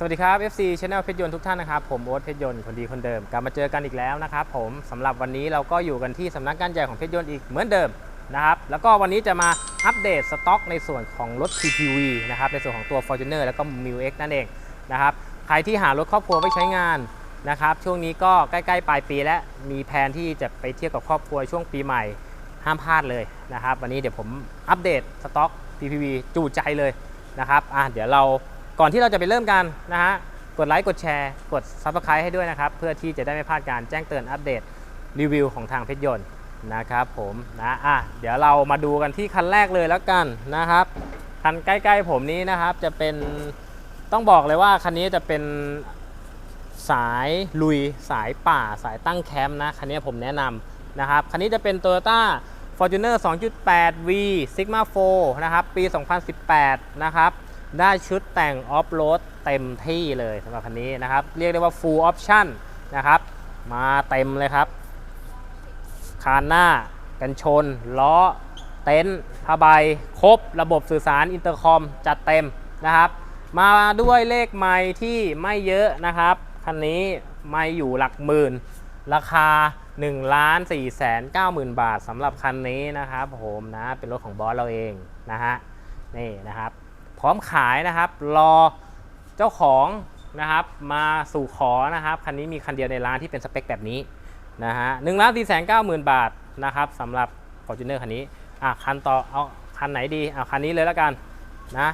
สวัสดีครับ FC Channel เพชรยนต์ทุกท่านนะครับ ผมโอ๊ตเพชรยนต์คนดีคนเดิม กลับมาเจอกันอีกแล้วนะครับผมสำหรับวันนี้เราก็อยู่กันที่สำนักงานใหญ่ของเพชรยนต์อีกเหมือนเดิมนะครับแล้วก็วันนี้จะมาอัปเดตสต็อกในส่วนของรถ PPV นะครับในส่วนของตัว Fortuner แล้วก็ m i l X นั่นเองนะครับใครที่หารถครอบครัวไว้ใช้งานนะครับช่วงนี้ก็ใกล้ๆปลายปีแล้วมีแผนที่จะไปเที่ยวกับครอบครัวช่วงปีใหม่ห้ามพลาดเลยนะครับวันนี้เดี๋ยวผมอัปเดตสต็อก PPV จูใจเลยนะครับอะเดี๋ยวเรา ก่อนที่เราจะไปเริ่มกันนะฮะกดไลค์กดแชร์กด Subscribe ให้ด้วยนะครับ เพื่อที่จะได้ไม่พลาดการแจ้งเตือนอัปเดตรีวิวของทางเพชรยนต์นะครับผมนะอะเดี๋ยวเรามาดูกันที่คันแรกเลยแล้วกันนะครับ คันใกล้ๆผมนี้นะครับจะเป็นต้องบอกเลยว่าคันนี้จะเป็นสายลุยสายป่าสายตั้งแคมป์นะคันนี้ผมแนะนำนะครับ คันนี้จะเป็น Toyota Fortuner 2.8V Sigma 4นะครับ ปี 2018 นะครับ ได้ชุดแต่งออฟโรดเต็มที่เลยสำหรับคันนี้นะครับ เรียกได้ว่า full option นะครับ มาเต็มเลยครับ คานหน้า กันชน ล้อ เต็นท์ผ้าใบ ครบ ระบบสื่อสารอินเตอร์คอม จัดเต็มนะครับ มาด้วยเลขไม้ที่ไม่เยอะนะครับ คันนี้ไม่อยู่หลักหมื่น ราคา1ล้าน4แสน9หมื่นบาทสำหรับคันนี้นะครับผมนะ เป็นรถของบอสเราเองนะฮะ นี่นะครับ พร้อมขายนะครับ รอเจ้าของนะครับ มาสู่ขอนะครับคันนี้มีคันเดียวในร้านที่เป็นสเปคแบบนี้นะฮะหนึ่งล้านสี่แสนเก้าหมื่นบาทนะครับสำหรับ Fortuner คันนี้อะคันต่อเอาคันไหนดีเอาคันนี้เลยแล้วกันนะ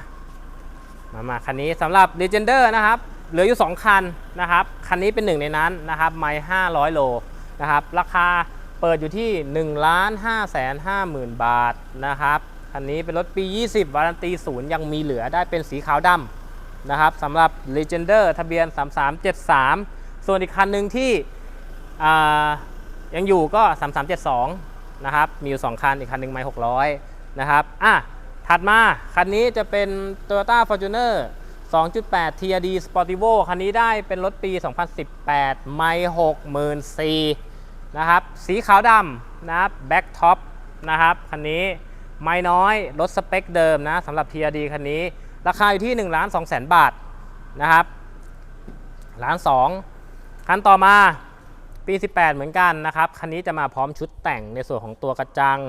มามาคันนี้สำหรับ Legender นะครับเหลืออยู่ 2 คันนะครับ คันนี้เป็นหนึ่งในนั้นนะครับไม่500 โลนะครับ ราคาเปิดอยู่ที่1ล้าน5แสน5หมื่นบาทนะครับ คันนี้เป็นรถปี 20 วารันตีศูนย์ยังมีเหลือได้เป็นสีขาวดำนะครับสำหรับ Legender ทะเบียน 3373 ส่วนอีกคันหนึ่งที่ยังอยู่ก็ 3372 นะครับ มีอยู่ 2 คัน อีกคันหนึ่งไม่600 นะครับ อะ ถัดมา คันนี้จะเป็น Toyota Fortuner 2.8 TRD Sportivo คันนี้ได้เป็นรถปี 2018 ไม่64,000นะครับ สีขาวดำนะครับ แบ็กท็อปนะครับ คันนี้ ไม่น้อยรถสเปคเดิมนะสำหรับ TRD คันนี้ ราคาอยู่ที่1ล้าน2แสนบาทนะครับล้าน2คันต่อมาปี 18 เหมือนกันนะครับ คันนี้จะมาพร้อมชุดแต่งในส่วนของตัวกระจัง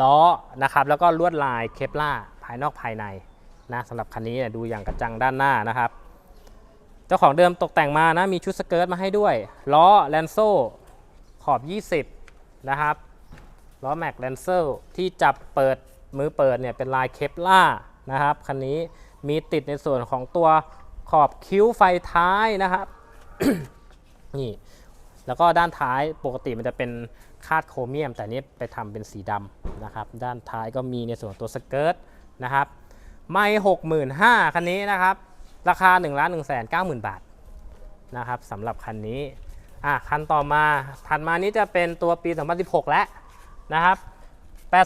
ล้อนะครับแล้วก็ลวดลายเคปล่าภายนอกภายในนะสำหรับคันนี้ดูอย่างกระจังด้านหน้านะครับ เจ้าของเดิมตกแต่งมานะมีชุดสเกิร์ตมาให้ด้วย ล้อแลนโซ่ขอบ 20 นะครับ ล้อแม็กแลนเซอร์ที่จับเปิดมือเปิดเนี่ยเป็นลายเคปล่านะครับคันนี้มีติดในส่วนของตัวขอบคิ้วไฟท้ายนะครับนี่ แล้วก็ด้านท้ายปกติมันจะเป็นคาดโครเมียม แต่นี้ไปทำเป็นสีดำนะครับ ด้านท้ายก็มีในส่วนตัวสเกิร์ตนะครับ ไม่หกหมื่นห้าคันนี้นะครับ ราคา1นึ่งล้านหนึ่งแสนเก้าหมื่นบาทนะครับสำหรับคันนี้อะคันต่อมาถัดมานี้จะเป็นตัวปี 2016 แล้ว นะครับ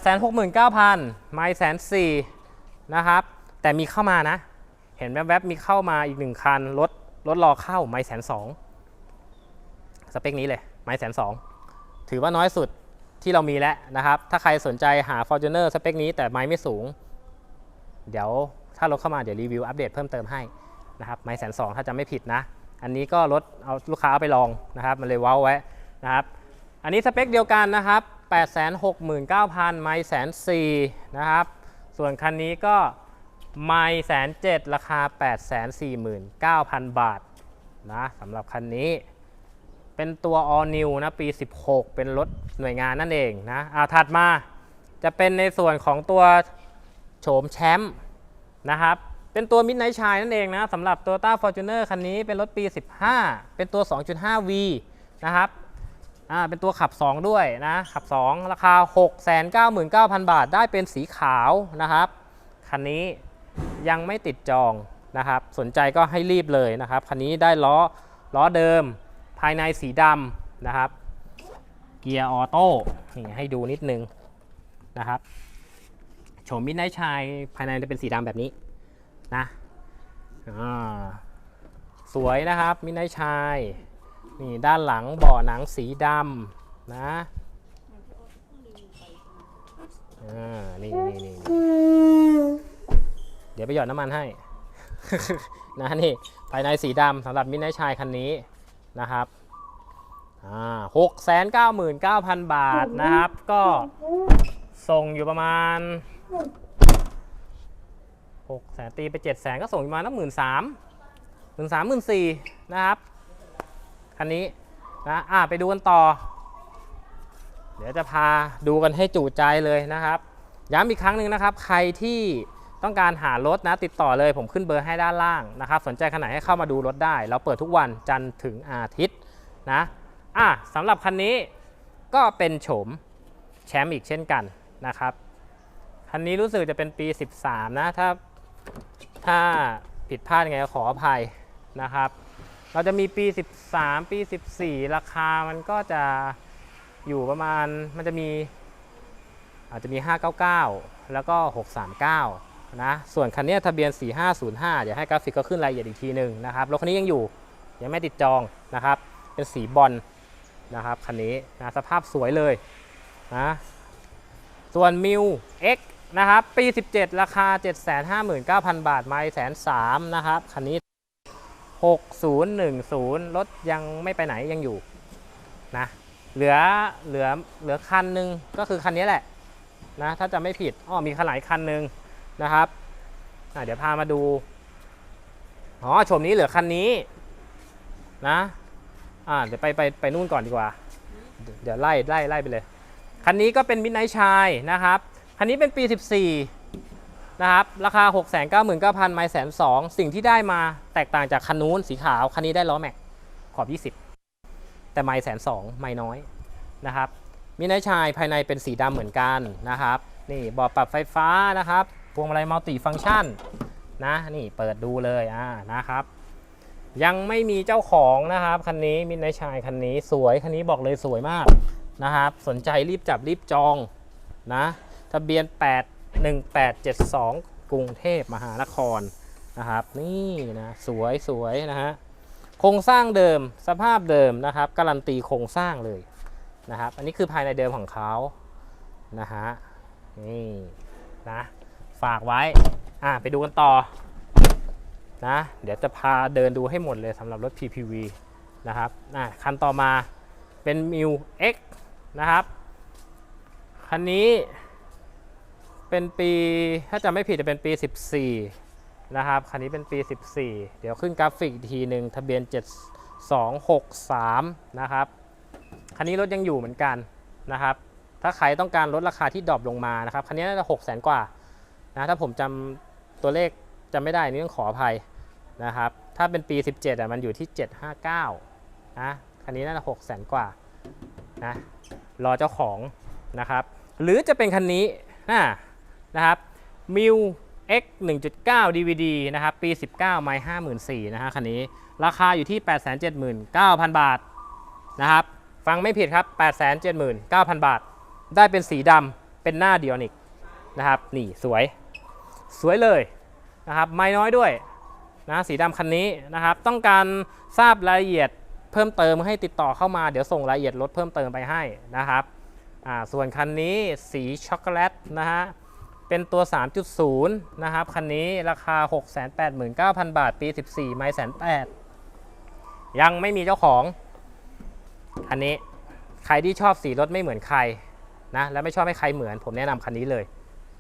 869,000ไม่แสนสี่นะครับ แต่มีเข้ามานะ เห็นแวบๆมีเข้ามาอีกหนึ่งคันรถรถรอเข้าไม่แสนสองสเปคนี้เลยไม้แสนสองถือว่าน้อยสุดที่เรามีแล้วนะครับ ถ้าใครสนใจหา Fortuner สเปคนี้แต่ไม้ไม่สูง เดี๋ยวถ้ารถเข้ามาเดี๋ยวรีวิวอัปเดตเพิ่มเติมให้นะครับไม้แสนสองถ้าจะไม่ผิดนะ อันนี้ก็รถเอาลูกค้าเอาไปลองนะครับ มันเลยว้าไว้นะครับ อันนี้สเปคเดียวกันนะครับ 869,000 ไม้แสนสี่นะครับ ส่วนคันนี้ก็ไม้แสนเจ็ดราคา 849,000 บาทนะสำหรับคันนี้ เป็นตัว all new นะ ปี 16 เป็นรถหน่วยงานนั่นเองนะอาถัดมาจะเป็นในส่วนของตัวโฉมแชมป์นะครับเป็นตัว Midnight Shine นั่นเองนะสำหรับ Toyota Fortuner คันนี้เป็นรถปี 15 เป็นตัว 2.5V นะครับ อ่าเป็นตัวขับ 2 ด้วยนะ ขับ 2 ราคา 699,000 บาทได้เป็นสีขาวนะครับ คันนี้ยังไม่ติดจองนะครับ สนใจก็ให้รีบเลยนะครับ คันนี้ได้ล้อล้อเดิมภายในสีดำนะครับ เกียร์ออโต้ให้ดูนิดนึงนะครับโฉมมิดไนชายภายในจะเป็นสีดำแบบนี้นะอ่าสวยนะครับมิดไนชาย นี่ด้านหลังเบาะหนังสีดำนะอ่านี่นี่นี่เดี๋ยวไปหยอดน้ำมันให้ นะนี่ภายในสีดำสำหรับมินไนชายคันนี้นะครับอ่าหกแสนเก้าหมื่นเก้าพันบาทนะครับ ก็ส่งอยู่ประมาณหกแสนตีไปเจ็ดแสนก็ส่งอยู่ประมาณนักหมื่นสามหมื่นสามหมื่นสี่นะครับ คันนี้นะอ่าไปดูกันต่อ เดี๋ยวจะพาดูกันให้จุใจเลยนะครับ ย้ำอีกครั้งหนึ่งนะครับ ใครที่ต้องการหารถนะติดต่อเลยผมขึ้นเบอร์ให้ด้านล่างนะครับ สนใจขนาดให้เข้ามาดูรถได้ เราเปิดทุกวันจันทร์ถึงอาทิตย์นะอะสำหรับคันนี้ก็เป็นโฉมแชมป์อีกเช่นกันนะครับคันนี้รู้สึกจะเป็นปี 13 นะ ถ้าถ้าผิดพลาดยังไงก็ขออภัยนะครับ เราจะมีปี 13 ปี 14 ราคามันก็จะอยู่ประมาณมันจะมีอาจจะมี 599 แล้วก็ 639 นะ ส่วนคันเนี้ยทะเบียน 4505 เดี๋ยวให้กราฟิกก็ขึ้นรายละเอียดอีกทีหนึ่งนะครับ รถคันนี้ยังอยู่ ยังไม่ติดจองนะครับ เป็นสีบอลนะครับคันนี้นะสภาพสวยเลยนะส่วนมิว X นะครับ ปี 17 ราคา 759,000 บาท ไม่แสนสามนะครับ คันนี้ 6010 รถยังไม่ไปไหนยังอยู่นะเหลือเหลือเหลือคันหนึ่งก็คือคันนี้แหละนะถ้าจะไม่ผิดอ้อมีขนหลายคันหนึ่งนะครับเดี๋ยวพามาดูอ๋อชมนี้เหลือคันนี้นะอ่าเดี๋ยวไปไปไปนู่นก่อนดีกว่า เดี๋ยวไล่ไล่ไล่ไปเลย คันนี้ก็เป็นมิดไนท์ชายนะครับ คันนี้เป็นปี 14 นะครับ ราคา 6 9 9 0 0 0ไมล์แสนสองสิ่งที่ได้มาแตกต่างจากคันนู้นสีขาว คันนี้ได้ล้อแม็กขอบ 20 แต่ไมล์แสนสองไมล์น้อยนะครับมินิชายภายในเป็นสีดำเหมือนกันนะครับ นี่เบาะปรับไฟฟ้านะครับพวงมาลัยมัลติฟังก์ชันนะนี่เปิดดูเลยอ่านะครับ ยังไม่มีเจ้าของนะครับคันนี้มินิชายคันนี้สวยคันนี้บอกเลยสวยมากนะครับ สนใจรีบจับรีบจองนะทะเบียน 1872 กรุงเทพมหานครนะครับ นี่นะสวยสวยนะฮะโครงสร้างเดิมสภาพเดิมนะครับการันตีโครงสร้างเลยนะครับ อันนี้คือภายในเดิมของเขานะฮะนี่นะฝากไว้อะไปดูกันต่อนะเดี๋ยวจะพาเดินดูให้หมดเลยสำหรับรถ PPV นะครับอะคันต่อมาเป็น m ิว X นะครับ คันนี้ เป็นปีถ้าจำไม่ผิดจะเป็นปี 14 นะครับ คันนี้เป็นปี 14 เดี๋ยวขึ้นกราฟิกอีกทีหนึ่งทะเบียน 7263 นะครับ คันนี้รถยังอยู่เหมือนกันนะครับ ถ้าใครต้องการลดราคาที่ดรอปลงมานะครับ คันนี้น่าจะ6 0 0 0 0กว่านะถ้าผมจำตัวเลขจำไม่ได้นี่ต้องขออภัยนะครับ ถ้าเป็นปี 17อะมันอยู่ที่ 759 นะคันนี้น่าจะ6 0 0 0 0 กว่านะรอเจ้าของนะครับ หรือจะเป็นคันนี้นะ นะครับมิว X 1.9 DVD นะครับ ปี 19 ไมล์54,000นะฮะคันนี้ ราคาอยู่ที่ 879,000 บาทนะครับ ฟังไม่ผิดครับ 879,000 บาท ได้เป็นสีดำเป็นหน้าเดียนิกนะครับ นี่สวย สวยเลยนะครับ ไม่น้อยด้วยนะสีดำคันนี้นะครับ ต้องการทราบรายละเอียดเพิ่มเติมให้ติดต่อเข้ามา เดี๋ยวส่งรายละเอียดรถเพิ่มเติมไปให้นะครับ อ่า ส่วนคันนี้สีช็อกโกแลตนะฮะ เป็นตัว 3.0 นะครับ คันนี้ราคา 689,000 บาท ปี 14 ไม่แสนแปดยังไม่มีเจ้าของคันนี้ใครที่ชอบสีรถไม่เหมือนใครนะ และไม่ชอบให้ใครเหมือน ผมแนะนำคันนี้เลย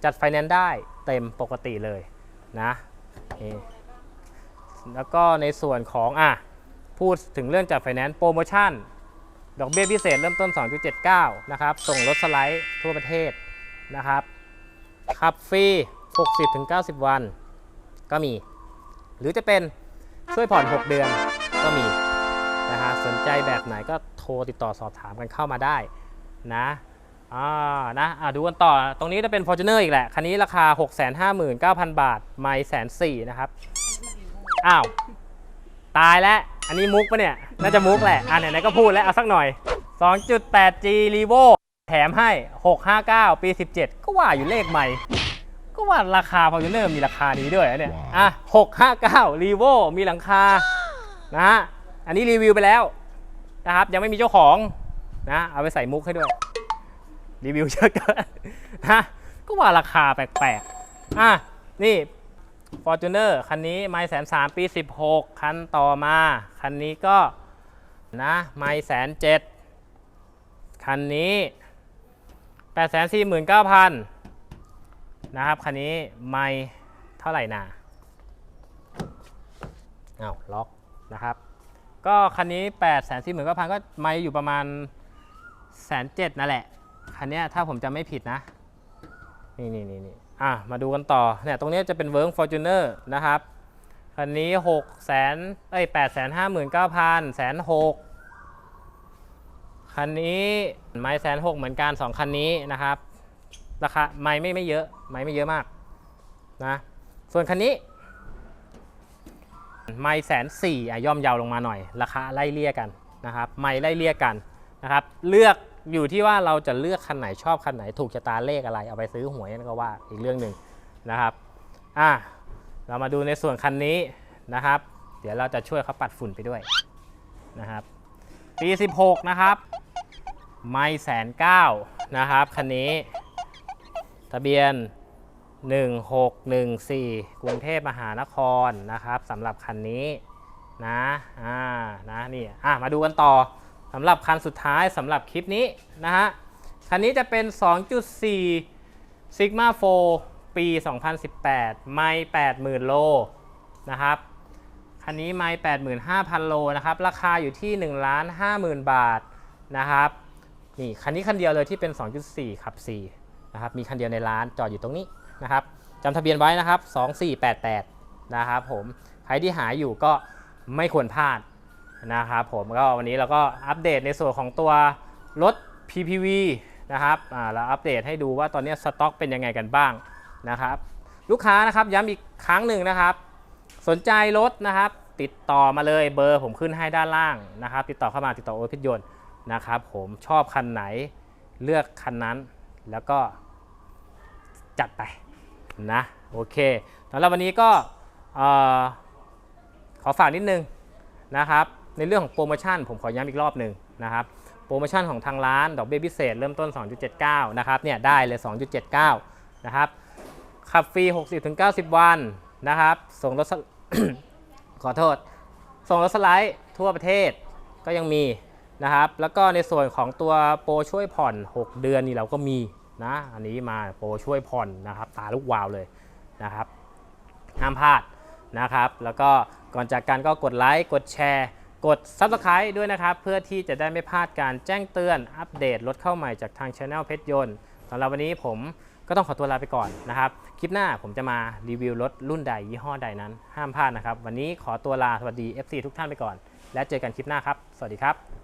จัดไฟแนนซ์ได้เต็มปกติเลยนะนี่แล้วก็ในส่วนของอะพูดถึงเรื่องจัดไฟแนนซ์โปรโมชั่น ดอกเบี้ยพิเศษเริ่มต้น 2.79 นะครับ ส่งรถสไลด์ทั่วประเทศนะครับ ขับฟรี 60-90 วัน ก็มี หรือจะเป็นช่วยผ่อน 6 เดือนก็มีนะฮะสนใจแบบไหนก็โทรติดต่อสอบถามกันเข้ามาได้นะอ่านะอ่าดูกันต่อตรงนี้จะเป็น Fortuner อีกแหละ คันนี้ราคา 659,000 บาท ไม่แสนสี่นะครับ อ้าว ตายแล้ว อันนี้มุกปะเนี่ย น่าจะมุกแหละ อ่าไหนๆก็พูดแล้ว เอาสักหน่อย 2.8G Revo แถมให้ 659 ปี 17 ก็ว่าอยู่เลขใหม่ ก็ว่าราคา Fortuner มีราคานี้ด้วยนะเนี่ย อะ 659 Revo มีหลังคา นะฮะ อันนี้รีวิวไปแล้วนะครับ ยังไม่มีเจ้าของนะ เอาไปใส่มุกให้ด้วย รีวิวเยอะเกินนะก็ว่าราคาแปลกๆ อะ นี่ Fortuner คันนี้ไม่แสนสามปี 16 คันต่อมา คันนี้ก็นะไม่แสนเจ็ดคันนี้ 8 4 9 0 0 0 นะครับ คันนี้ไม่เท่าไหร่นาอ้าล็อกนะครับ ก็คันนี้ 8 4 9 0 0 0 ก็ไม่อยู่ประมาณแสนเจ็ดนั่นแหละ คันนี้ถ้าผมจำไม่ผิดนะ นี่นี่นี่นี่อะ มาดูกันต่อ เนี่ย ตรงนี้จะเป็นเวิร์กฟอร์จูเนอร์นะครับ คันนี้6 0 0 0 0เอ้ย8 5 9 0 0 0แสนหก คันนี้ไม้แสนหกเหมือนกัน 2 คันนี้นะครับ ราคาไม้ไม่ไม่เยอะ ไม้ไม่เยอะมากนะ ส่วนคันนี้ ไม้แสนสี่อะย่อมเยาวลงมาหน่อย ราคาไล่เลี่ยกันนะครับ ไม้ไล่เลี่ยกันนะครับ เลือกอยู่ที่ว่าเราจะเลือกคันไหนชอบคันไหนถูกชะตาเลขอะไร เอาไปซื้อหวยนั่นก็ว่าอีกเรื่องหนึ่งนะครับ อะเรามาดูในส่วนคันนี้นะครับ เดี๋ยวเราจะช่วยเขาปัดฝุ่นไปด้วยนะครับปี 16 นะครับ ไม่แสนเก้านะครับคันนี้ ทะเบียน 1614 กรุงเทพมหานครนะครับสำหรับคันนี้นะอ่านะนี่อะมาดูกันต่อสำหรับคันสุดท้ายสำหรับคลิปนี้นะฮะคันนี้จะเป็น 2.4 Sigma 4 ปี 2018 ไม่ 80,000 โลนะครับคันนี้ไม่ 85,000 โลนะครับ ราคาอยู่ที่1ล้าน50,000 บาทนะครับ นี่คันนี้คันเดียวเลยที่เป็น 2.4 ขับ 4 นะครับ มีคันเดียวในร้านจอดอยู่ตรงนี้นะครับจำทะเบียนไว้นะครับ 2488 นะครับผม ใครที่หาอยู่ก็ไม่ควรพลาดนะครับผมก็วันนี้เราก็อัปเดตในส่วนของตัวรถ PPV นะครับอ่าเราอัปเดตให้ดูว่าตอนนี้สต็อกเป็นยังไงกันบ้างนะครับ ลูกค้านะครับย้ำอีกครั้งหนึ่งนะครับ สนใจรถนะครับ ติดต่อมาเลยเบอร์ผมขึ้นให้ด้านล่างนะครับ ติดต่อเข้ามาติดต่อโอพิยนต์ นะครับผมชอบคันไหนเลือกคันนั้นแล้วก็จัดไปนะโอเคสำหรับวันนี้ก็ขอฝากนิดนึงนะครับ ในเรื่องของโปรโมชั่นผมขอย้ำอีกรอบหนึ่งนะครับโปรโมชั่นของทางร้าน ดอกเบี้ยพิเศษเริ่มต้น 2.79 นะครับเนี่ยได้เลย 2.79 นะครับขับฟรี 60-90 วันนะครับ ส่งรถสขอโทษ ส่งรถสไลด์ทั่วประเทศก็ยังมี นะครับแล้วก็ในส่วนของตัวโปรช่วยผ่อน 6 เดือนนี่เราก็มีนะอันนี้มาโปรช่วยผ่อนนะครับตาลูกวาวเลยนะครับห้ามพลาดนะครับแล้วก็ก่อนจากกันก็กดไลค์กดแชร์ กด Subscribe ด้วยนะครับ เพื่อที่จะได้ไม่พลาดการแจ้งเตือนอัปเดตรถเข้าใหม่จากทาง Channel เพชรยนต์สำหรับวันนี้ผมก็ต้องขอตัวลาไปก่อนนะครับ คลิปหน้าผมจะมารีวิวรถรุ่นใดยี่ห้อใดนั้น ห้ามพลาดนะครับ วันนี้ขอตัวลาสวัสดี FC ทุกท่านไปก่อน และเจอกันคลิปหน้าครับ สวัสดีครับ